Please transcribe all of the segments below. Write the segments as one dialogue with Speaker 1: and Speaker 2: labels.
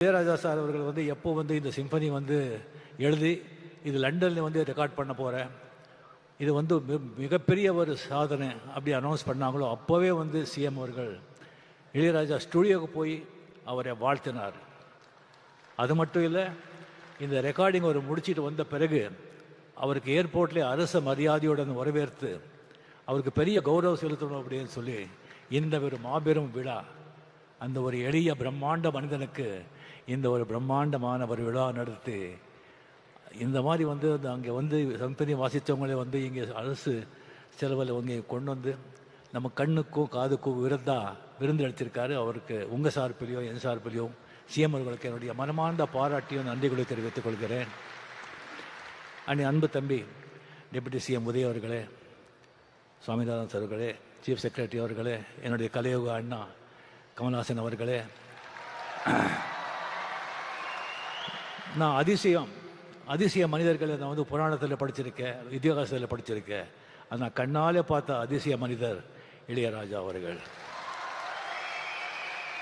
Speaker 1: Ilaiyaraaja sir அவர்கள் வந்து எப்போ வந்து இந்த சிம்பனி வந்து எழுதி இது லண்டனில் வந்து ரெக்கார்ட் பண்ண போகிறேன் இது வந்து மிகப்பெரிய ஒரு சாதனை அப்படி அனௌன்ஸ் பண்ணாங்களோ அப்போவே வந்து சிஎம் அவர்கள் இளையராஜா ஸ்டுடியோவுக்கு போய் அவரை வாழ்த்தினார். அது மட்டும் இல்லை இந்த ரெக்கார்டிங் அவர் முடிச்சிட்டு வந்த பிறகு அவருக்கு ஏர்போர்ட்லேயே அரச மரியாதையுடன் வரவேற்று அவருக்கு பெரிய கௌரவம் செலுத்தணும் அப்படின்னு சொல்லி இந்த ஒரு மாபெரும் விழா அந்த ஒரு எளிய பிரம்மாண்ட மனிதனுக்கு இந்த ஒரு பிரம்மாண்டமான ஒரு விழா நடத்தி இந்த மாதிரி வந்து அந்த அங்கே வந்து சம்பனி வாசித்தவங்களே வந்து இங்கே அரசு செலவில் இங்கே கொண்டு வந்து நம்ம கண்ணுக்கும் காதுக்கும் விருந்தா விருந்து அளித்திருக்காரு. அவருக்கு உங்கள் சார்பிலையும் என் சார்பிலையும் சிஎம் அவர்களுக்கு என்னுடைய மனமார்ந்த பாராட்டியும் நன்றிகளை தெரிவித்துக் கொள்கிறேன். அண்ட் அன்பு தம்பி டெபுட்டி சிஎம் உதய அவர்களே சுவாமிநாதன் சார் அவர்களே சீஃப் செக்ரட்டரி அவர்களே என்னுடைய கலையோக அண்ணா கமல்ஹாசன் அவர்களே நான் அதிசயம். அதிசய மனிதர்களை நான் வந்து புராணத்தில் படிச்சிருக்கேன் இதிகாசத்தில் படிச்சிருக்கேன் அது நான் கண்ணாலே பார்த்த அதிசய மனிதர் இளையராஜா அவர்கள்.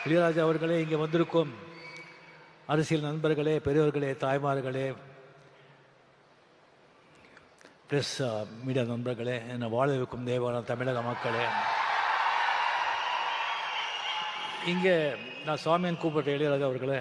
Speaker 1: இளையராஜா அவர்களே இங்கே வந்திருக்கும் அரசியல் நண்பர்களே பெரியவர்களே தாய்மார்களே ப்ரெஸ் மீடியா நண்பர்களே என்னை வாழ வைக்கும் தேவான தமிழக மக்களே. இங்கே நான் சுவாமியன் கூப்பிட்ட இளையராஜா அவர்களே